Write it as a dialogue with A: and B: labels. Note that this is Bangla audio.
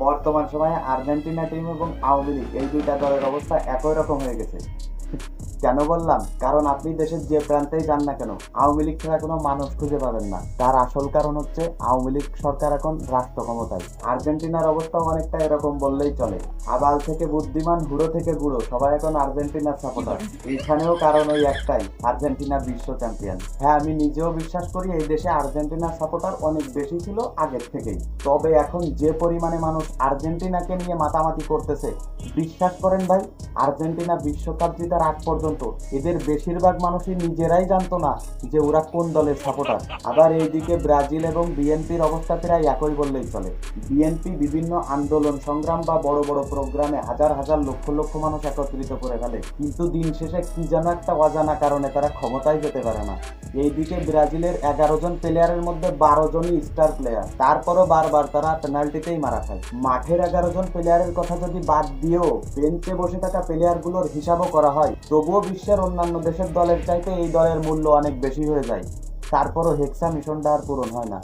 A: বর্তমান সময়ে আর্জেন্টিনা টিম এবং আওয়ামী লীগ এই দুইটা দলের অবস্থা একই রকম হয়ে গেছে। কেন বললাম? কারণ আপনি দেশের যে প্রান্তেই যান না কেন, আওয়ামী লীগ ছাড়া কোনো মানুষ খুঁজে পাবেন না। তার আসল কারণ হচ্ছে আওয়ামী লীগ সরকার এখন রাষ্ট্র ক্ষমতায়। আর্জেন্টিনার অবস্থা অনেকটা এরকম বললেই চলে। আবাল থেকে বুদ্ধিমান হুড়ো থেকে গুঁড়ো, সবাই এখন আর্জেন্টিনার সাপোর্টার। এইখানেও কারণ ওই একটাই, আর্জেন্টিনা বিশ্ব চ্যাম্পিয়ন। হ্যাঁ আমি নিজেও বিশ্বাস করি এই দেশে আর্জেন্টিনার সাপোর্টার অনেক বেশি ছিল আগের থেকেই। তবে এখন যে পরিমাণে মানুষ আর্জেন্টিনাকে নিয়ে মাতামাতি করতেছে, বিশ্বাস করেন ভাই আর্জেন্টিনা বিশ্বকাপ জেতার আগ পর্যন্ত এদের বেশিরভাগ মানুষই নিজেরাই জানতো না যে ওরা কোন দলের সাপোর্টার আবার এইদিকে ব্রাজিল এবং বিএনপির অবস্থা প্রায় একই বললেই চলে। বিএনপি বিভিন্ন আন্দোলন, সংগ্রাম বা বড় বড় প্রোগ্রামে হাজার হাজার লক্ষ লক্ষ মানুষ একত্রিত করে ফেলে। কিন্তু দিন শেষে কি যেন একটা অজানা কারণে তারা ক্ষমতায় যেতে পারে না। এইদিকে ব্রাজিলের এগারো জন প্লেয়ারের মধ্যে বারো জনই স্টার প্লেয়ার তারপরও বারবার তারা পেনাল্টিতেই মারা খায়। মাঠের এগারো জন প্লেয়ারের কথা যদি বাদ দিয়েও বেঞ্চে বসে থাকা প্লেয়ারগুলোর হিসাবও করা হয়। তবুও বিশ্বের অন্যান্য দেশের দলের চাইতে এই দলের মূল্য অনেক বেশি হয়ে যায়। তারপরও হেক্সা মিশনটা আর পূরণ হয় না।